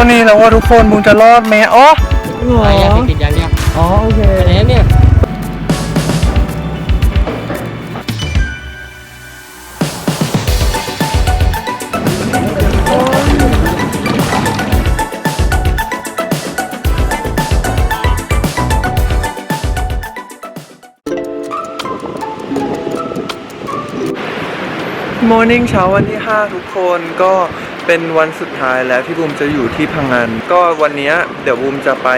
ท่านี้แล้วว่าทุกคนบุงจะรอดไหมอ๋อไปยังติดยังเนี่ยอ๋อโอเคอันนี้เนี่ยมอร์นิ่งเช้าวันที่ 5 ทุกคนก็ เป็นวันสุดท้ายแล้วที่บูมจะอยู่ที่พังงานก็วันนี้เดี๋ยวบูมจะไป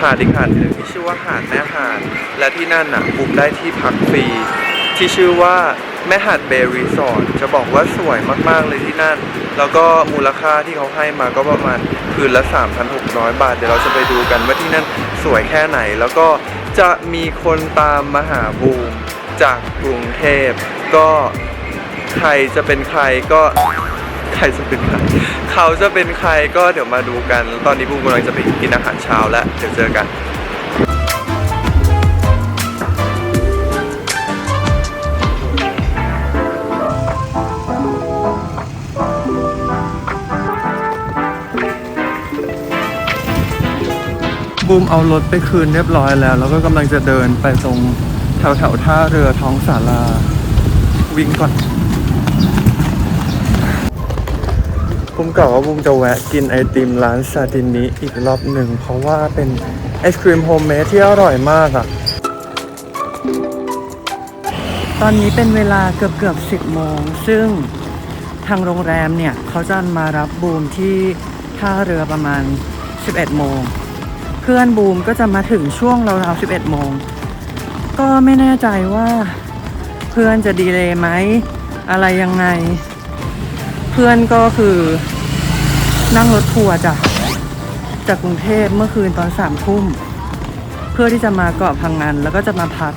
หาดอีกหาดหนึ่งที่ชื่อว่าหาดแม่หาด และที่นั่นน่ะบูมได้ที่พักฟรีที่ชื่อว่าแม่หาดเบย์รีสอร์ทจะบอกว่าสวยมากๆเลยที่นั่น แล้วก็มูลค่าที่เขาให้มาก็ประมาณคืนละ 3,600 บาท เดี๋ยวเราจะไปดูกันว่าที่นั่นสวยแค่ไหน แล้วก็จะมีคนตามมาหาบูมจากกรุงเทพ ก็ใครจะเป็นใครก็ ใครจะเป็นใครเขาจะเป็นใครก็เดี๋ยวมาดูกัน ตอนนี้บูมกำลังจะไปกินอาหารเช้าแล้วเดี๋ยวเจอกันบูมเอารถไปคืนเรียบร้อยแล้ว แล้วก็กำลังจะเดินไปตรงแถวแถวท่าเรือท้องสาราวิ่งก่อน บูมกล่าวว่าบูมจะแวะกินไอติมร้านซาตินนี้อีกรอบหนึ่ง เพราะว่าเป็นไอศครีมโฮมเมดที่อร่อยมากอะ ตอนนี้เป็นเวลาเกือบเกือบสิบโมง ซึ่งทางโรงแรมเนี่ย เขาจะมารับบูมที่ท่าเรือประมาณ 11 โมง เพื่อนบูมก็จะมาถึงช่วงราวๆ11 โมง ก็ไม่แน่ใจว่าเพื่อนจะดีเลย์ไหม อะไรยังไง พื่อนก็คือนั่งรถทัวร์จ้ะจากกรุงเทพเมื่อคืนตอนสามทุ่ม เพื่อที่จะมาเกาะพังงานแล้วก็จะมาพัก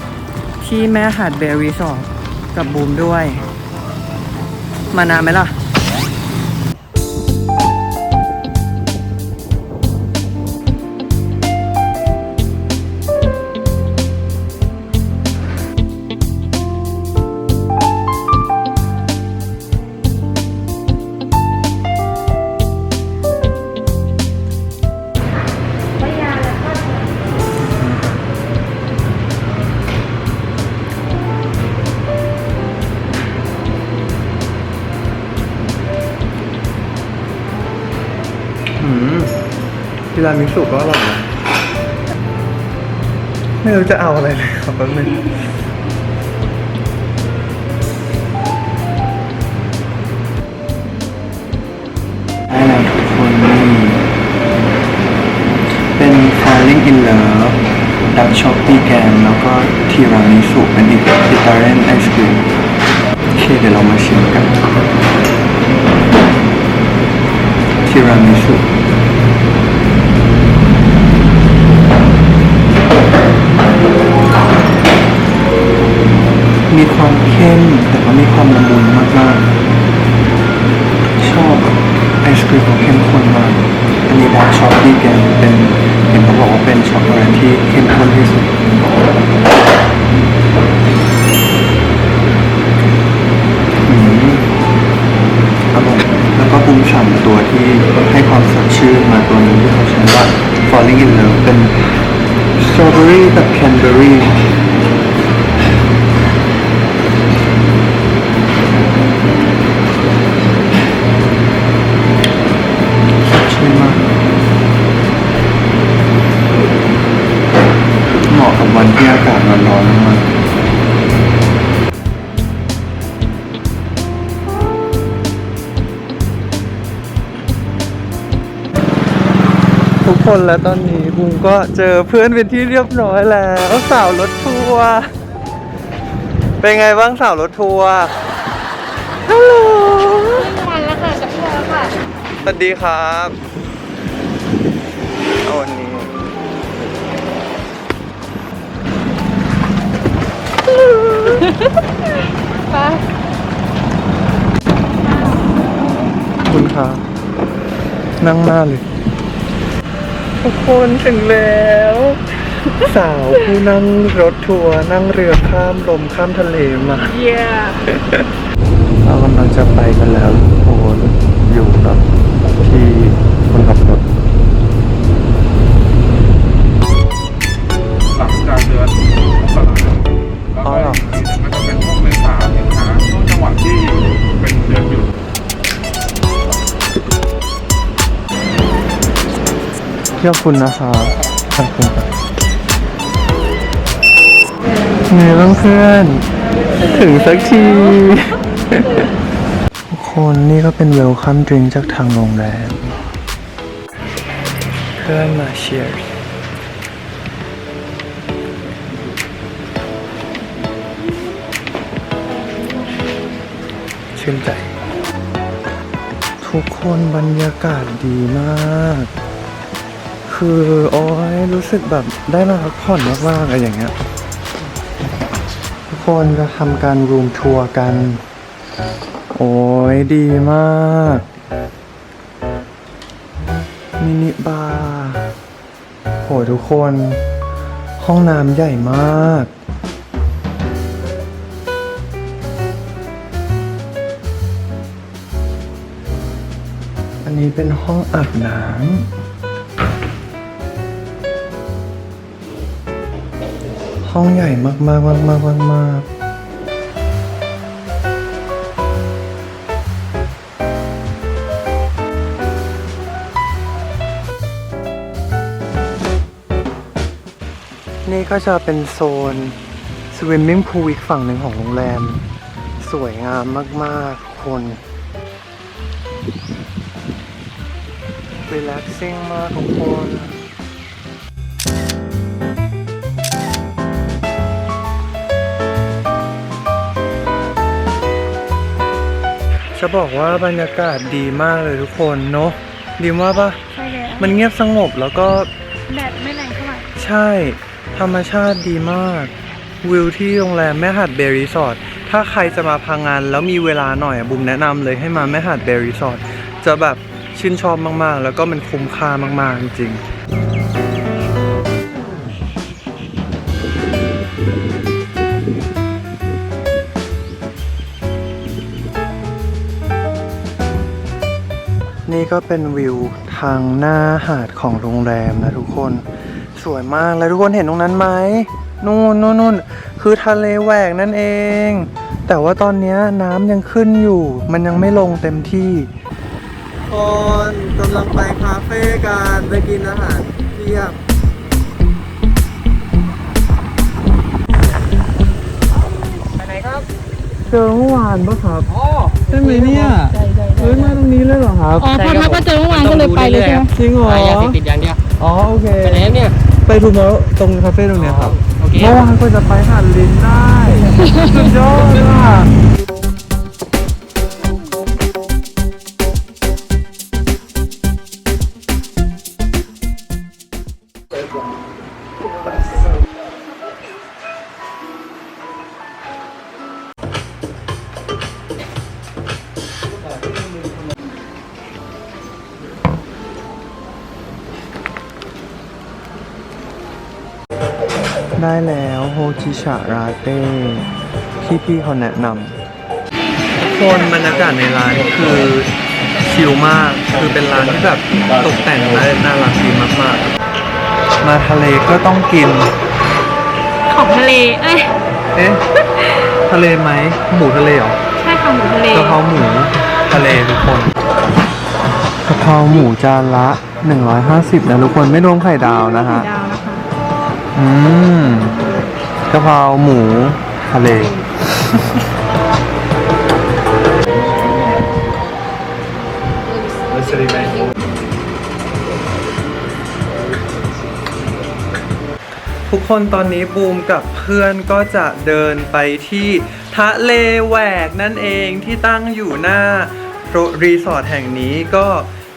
ที่แม่หาดเบรีรีสอร์ทกับบูมด้วย มานานไหมล่ะ ทีรามิสุก็อร่อยนะไม่รู้จะเอาอะไรเลยครับแป๊บนึงได้แล้วทุกคนนี่เป็น Falling in Love ดักช็อกปี้แกนแล้วก็ทีรามิสุเป็นอิตาอิตาเลียนไอศครีมโอเคเดี๋ยวเรามาชิมกันทีรามิสุ มีความเข้มแต่ก็มีความละมุนมากๆ ชอบไอศครีมของเข้มข้นมากอันนี้ดาร์กช็อกที่แกนเป็นเห็นเขาบอกว่าเป็นช็อกโกแลตที่เข้มข้นที่สุดอืมอร่อยแล้วก็ปรุงฉ่ำตัวที่ให้ความสดชื่นมาตัวนึงที่เขาใช้ว่า falling in love เป็นสตรอเบอ ทุกคนแล้วตอนนี้บูมก็เจอเพื่อนเป็นที่เรียบร้อยแล้วสาวรถทัวร์เป็นไงบ้างสาวรถทัวร์ฮัลโหลวันแล้วค่ะกับพี่แล้วค่ะสวัสดีครับเอาวันนี้ไปขอบคุณครับนั่งหน้าเลย ทุกคนถึงแล้ว สาวผู้นั่งรถทัวร์นั่งเรือข้ามลมข้ามทะเลมา เยี่ยเรากำลังจะไปกันแล้วทุกคนอยู่กับที่คนขับ ขอบคุณนะครับขอบคุณครับไงบ้างเพื่อน ถึงสักที ทุกคนนี่ก็เป็นเวลคัมดริงจากทางโรงแรม เพื่อนมาเชียร์ชื่นใจ ทุกคนบรรยากาศดีมาก คือโอ้ยรู้สึกแบบได้มาพักผ่อนมากๆอะไรอย่างเงี้ย ทุกคนจะทำการรูมทัวร์กัน โอ้ยดีมากมินิบาร์โหทุกคน ห้องน้ำใหญ่มากอันนี้เป็นห้องอาบน้ำ ห้องใหญ่มากมากมากมากมากมากนี่ก็จะเป็นโซนสวิมมิ่งพูลอีกฝั่งหนึ่งของโรงแรม สวยงามมากๆคน relaxing มากทุกคน จะบอกว่าบรรยากาศดีมากเลยทุกคนเนอะดีมากปะใช่แล้วมันเงียบสงบแล้วก็แดดไม่แรงเท่าไหร่ใช่ ธรรมชาติดีมาก วิวที่โรงแรมแม่หาดเบรีสอร์ทถ้าใครจะมาพังงานแล้วมีเวลาหน่อยอะบุมแนะนำเลยให้มาแม่หาดเบรีสอร์ทจะแบบชื่นชอบมากๆ แล้วก็มันคุ้มค่ามากๆจริงๆ นี่ก็เป็นวิวทางหน้าหาดของโรงแรมนะทุกคนสวยมากแล้วทุกคนเห็นตรงนั้นไหมนู่นนู่นนู่นคือทะเลแหวกนั่นเอง แต่ว่าตอนนี้น้ำยังขึ้นอยู่ มันยังไม่ลงเต็มที่คนกำลังไปคาเฟ่กันไปกินอาหารเที่ยง เจอเมื่อวานปะครับใช่ไหมเนี่ยเฮ้ยมาตรงนี้เลยเหรอครับ อ๋อพอทักว่าเจอเมื่อวานก็เลยไปเลยใช่ไหมจริงเหรอหายาเสพติดอย่างเดียวอ๋อโอเค ไปไหนเนี่ย ไปทูมอร์ตรงคาเฟ่ตรงเนี้ยครับ โอเค เมื่อวานก็จะไปหาดลินได้ สุดยอดอะ ได้แล้วโฮจิชะราเต้ที่พี่เขาแนะนำคนบรรยากาศในร้านคือชิลมาก คือเป็นร้านที่แบบตกแต่งและน่ารักดีมากๆ มาทะเลก็ต้องกิน ของทะเล เอ้ย เอ๊ะ ทะเลไหม หมูทะเลเหรอ ใช่ค่ะหมูทะเลกะเพราหมูทะเลทุกคนกะเพราหมูจานละ 150นะทุกคนไม่รวมไข่ดาวนะฮะดาวนะคะ อืมกะเพราหมูทะเล ทุกคนตอนนี้บูมกับเพื่อนก็จะเดินไปที่ทะเลแหวกนั่นเองที่ตั้งอยู่หน้ารีสอร์ทแห่งนี้ก็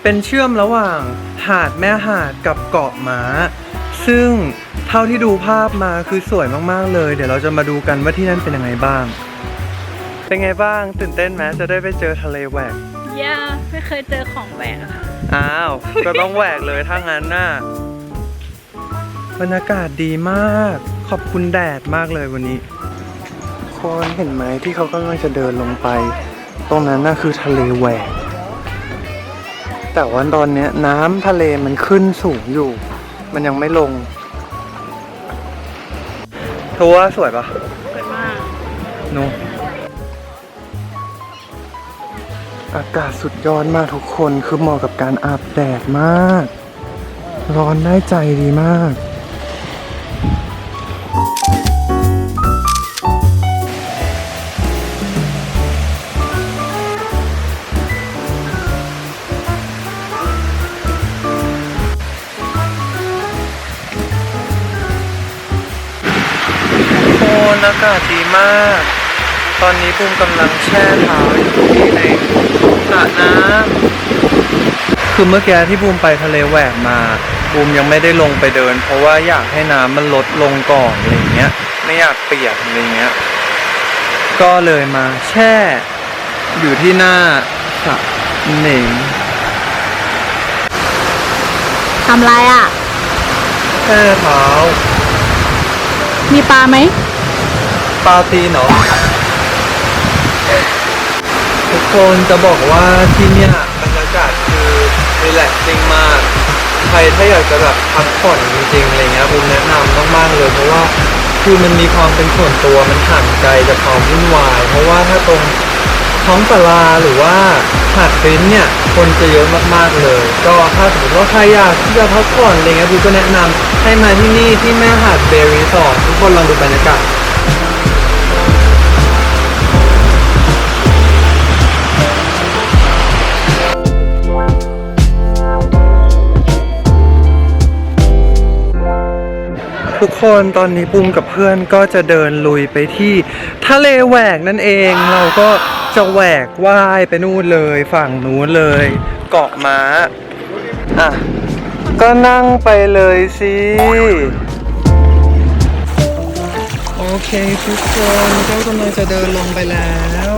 เป็นเชื่อมระหว่างหาดแม่หาดกับเกาะหมา ซึ่ง เท่าที่ดูภาพมาคือสวยมากๆเลย เดี๋ยวเราจะมาดูกันว่าที่นั่นเป็นยังไงบ้าง เป็นไงบ้างตื่นเต้นไหมจะได้ไปเจอทะเลแหวกย่าไม่เคยเจอของแปลกอะค่ะอ้าวก็ต้องแหวกเลยถ้างั้นน่ะบรรยากาศดีมาก ขอบคุณแดดมากเลยวันนี้คนเห็นไหมที่เขากำลังจะเดินลงไป ตรงนั้นน่ะคือทะเลแหวก แต่ว่าตอนเนี้ยน้ำทะเลมันขึ้นสูงอยู่ มันยังไม่ลง เธอว่าสวยปะสวยมากโนอากาศสุดยอดมากทุกคนคือเหมาะกับการอาบแดดมากรร้อนได้ใจดีมากากาศดีมาก ตอนนี้บูมกำลังแช่เท้าอยู่ที่ในสระน้ำคือเมื่อกี้ที่บูมไปทะเลแหวกมาบูมยังไม่ได้ลงไปเดิน เพราะว่าอยากให้น้ำมันลดลงก่อนอะไรเงี้ย ไม่อยากเปียกอะไรเงี้ย ก็เลยมาแช่ อยู่ที่หน้าสระหนิงทำไรอะแช่เท้ามีปลาไหม ปาตีนเหรอทุกคนจะบอกว่าที่เนี่ยบรรยากาศคือรีแลกซิ่งมาก ใครถ้าอยากจะแบบพักผ่อนจริงๆอะไรเงี้ยผมแนะนำมากๆเลยเพราะว่าคือมันมีความเป็นส่วนตัวมันห่างไกลจากความวุ่นวาย เพราะว่าถ้าตรงท้องตลาหรือว่าหาดฟินเนี่ยคนจะเยอะมากๆเลย ก็ถ้าสมมติว่าใครอยากที่จะพักผ่อนอะไรเงี้ยผมก็แนะนำให้มาที่นี่ที่แม่หาดเบรีสอร์ททุกคนลองดูบรรยากาศ ทุกคนตอนนี้ปุ้มกับเพื่อนก็จะเดินลุยไปที่ทะเลแหวกนั่นเอง เราก็จะแหวกว่ายไปนู่นเลยฝั่งนู้นเลย เกาะม้าอะก็นั่งไปเลยสิโอเคทุกคนก็กำลังจะเดินลงไปแล้ว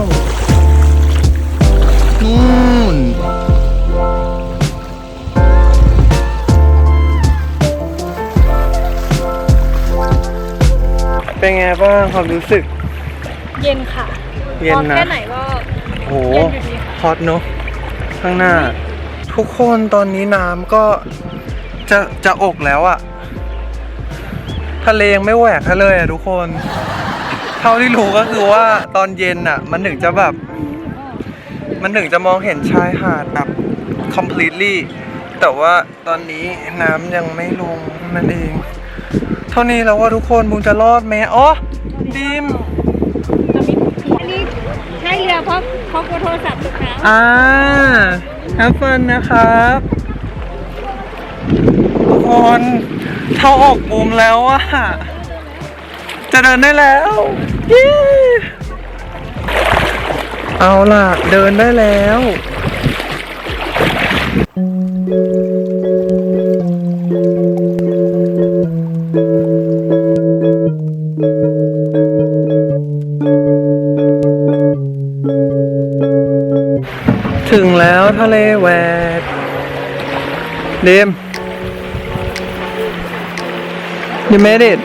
เป็นไงบ้างความรู้สึก เย็นค่ะเย็นนะร้อแค่ไหนก็โหเย็นอยู่ดีค่ะฮอตเนอะข้างหน้า ทุกคนตอนนี้น้ำก็จะจะอกแล้วอะทะเลยังไม่แหวกให้เลยอะทุกคน เท่าที่รู้ก็คือว่าตอนเย็นอะมันถึงจะแบบ มันถึงจะมองเห็นชายหาดแบบ completely แต่ว่าตอนนี้น้ำยังไม่ลงนั่นเองเท่านี้แล้วว่าทุกคนบุงจะรอดไหมอ๋อดิมอันนี้ใช้เรือเพราะเพราะกลัวโทรศัพท์ตกน้ำอ่าแฮปฟันนะครับทุกคนเท่าออกมุมแล้วอะจะเดินได้แล้วเย้เอาล่ะ เดินได้แล้วถึง แล้วทะเลแหวกเดม You made it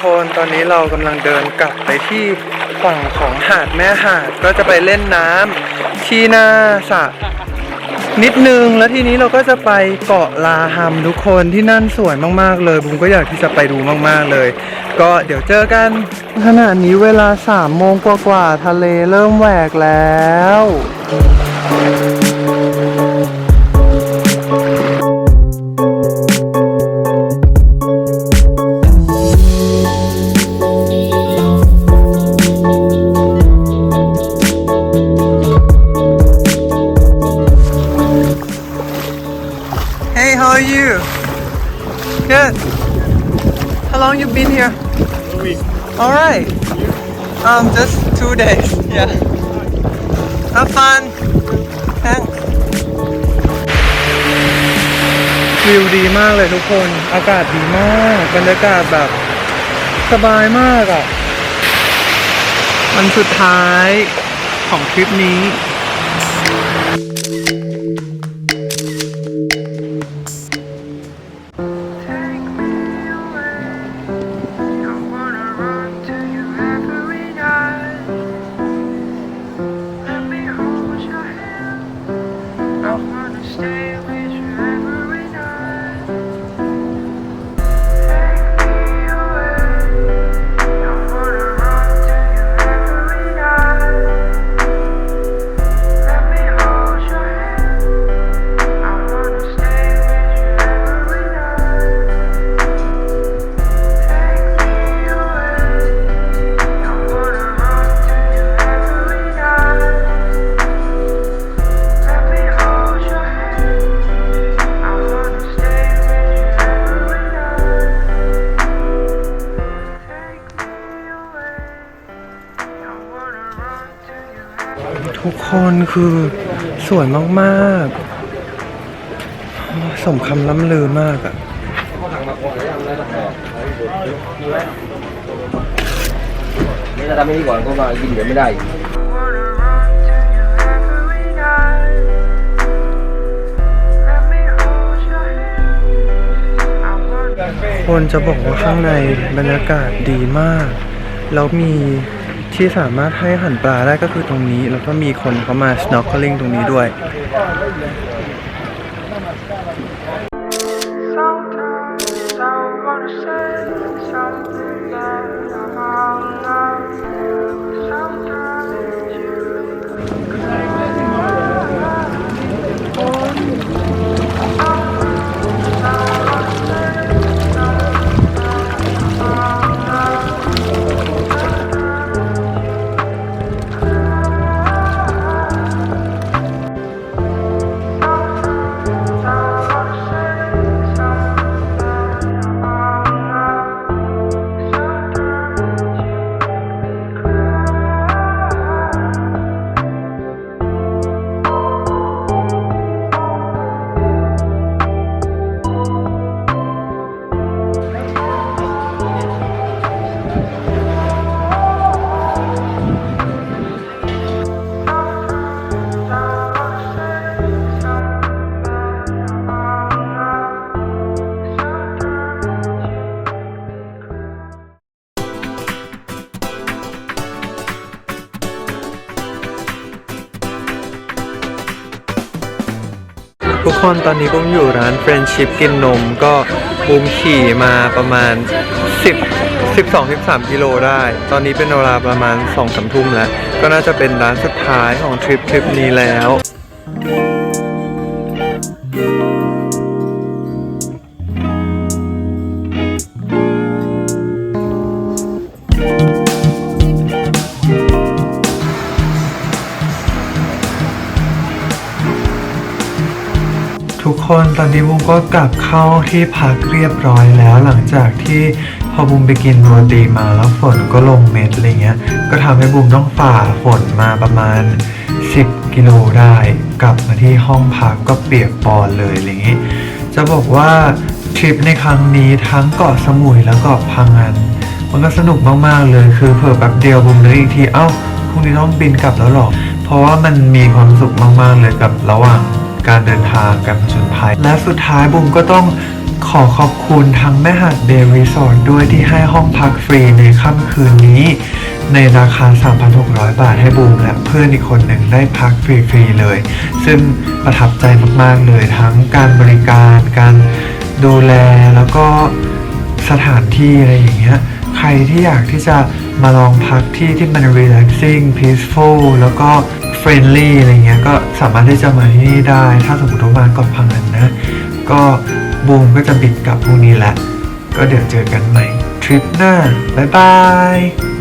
คนตอนนี้เรากำลังเดินกลับไปที่ฝั่งของหาดแม่หาดก็จะไปเล่นน้ำที่หน้าสระ นิดนึง แล้วทีนี้เราก็จะไปเกาะลาฮัมทุกคนที่นั่นสวยมากๆเลยบุมก็อยากที่จะไปดูมากๆเลย ก็เดี๋ยวเจอกันขณะนี้เวลาสามโมงกว่าๆทะเลเริ่มแหวกแล้ว just two days. Yeah. Have fun. Thanks. วิวดีมากเลยทุกคน อากาศดีมาก บรรยากาศแบบสบายมากอะ่ะมันสุดท้ายของทริปนี้ คนคือสวยมากๆ สมคำล่ำลือมากอะนี่ถ้าทำไม่ดีก่อนก็มากินเดี๋ยวไม่ได้คนจะบอกว่าข้างในบรรยากาศดีมาก แล้วมี ที่สามารถให้หันปลาได้ก็คือตรงนี้ แล้วก็มีคนเขามา snorkeling ตรงนี้ด้วย คนตอนนี้บุ้มอยู่ร้านเฟรนชิพกินนมก็บุ้มขี่มาประมาณ 10 12 13กิโลได้ ตอนนี้เป็นเวลาประมาณ2 3ทุ่มแล้ว ก็น่าจะเป็นร้านสุดท้ายของทริปทริปนี้แล้ว คนตอนนี้บุ้มก็กลับเข้าที่พักเรียบร้อยแล้วหลังจากที่พอบุ้มไปกินโรตีมาแล้วฝนก็ลงเม็ดอะไรเงี้ย ก็ทำให้บุ้มต้องฝ่าฝนมาประมาณ 10 กิโลได้ กลับมาที่ห้องพักก็เปียกปอนเลยอะไรเงี้ยจะบอกว่าทริปในครั้งนี้ทั้งเกาะสมุยและเกาะพังงานมันก็สนุกมากๆเลยคือเผื่อแป๊บเดียวบุมนึกอีกทีเอ้าพรุ่งนี้ต้องบินกลับแล้วหรอเพราะว่ามันมีความสุขมากๆเลยกับระหว่าง การเดินทางการผจญภัย และสุดท้ายบุมก็ต้องขอขอบคุณทั้งแม่หัดเดย์รีสอร์ทด้วยที่ให้ห้องพักฟรีในค่ำคืนนี้ ในราคา 3,600 บาทให้บูมและเพื่อนอีกคนหนึ่งได้พักฟรีๆเลย ซึ่งประทับใจมากๆเลยทั้งการบริการ การดูแลแล้วก็สถานที่อะไรอย่างเงี้ย ใครที่อยากที่จะมาลองพักที่ที่มัน relaxing peaceful แล้วก็ friendly อะไรเงี้ยก็สามารถที่จะมาที่นี่ได้ ถ้าสมมติว่ามาเกาะพังนนะ ก็บูมก็จะบิดกลับพรุ่งนี้แหละ ก็เดี๋ยวเจอกันใหม่ ทริปหน้า บ๊ายบาย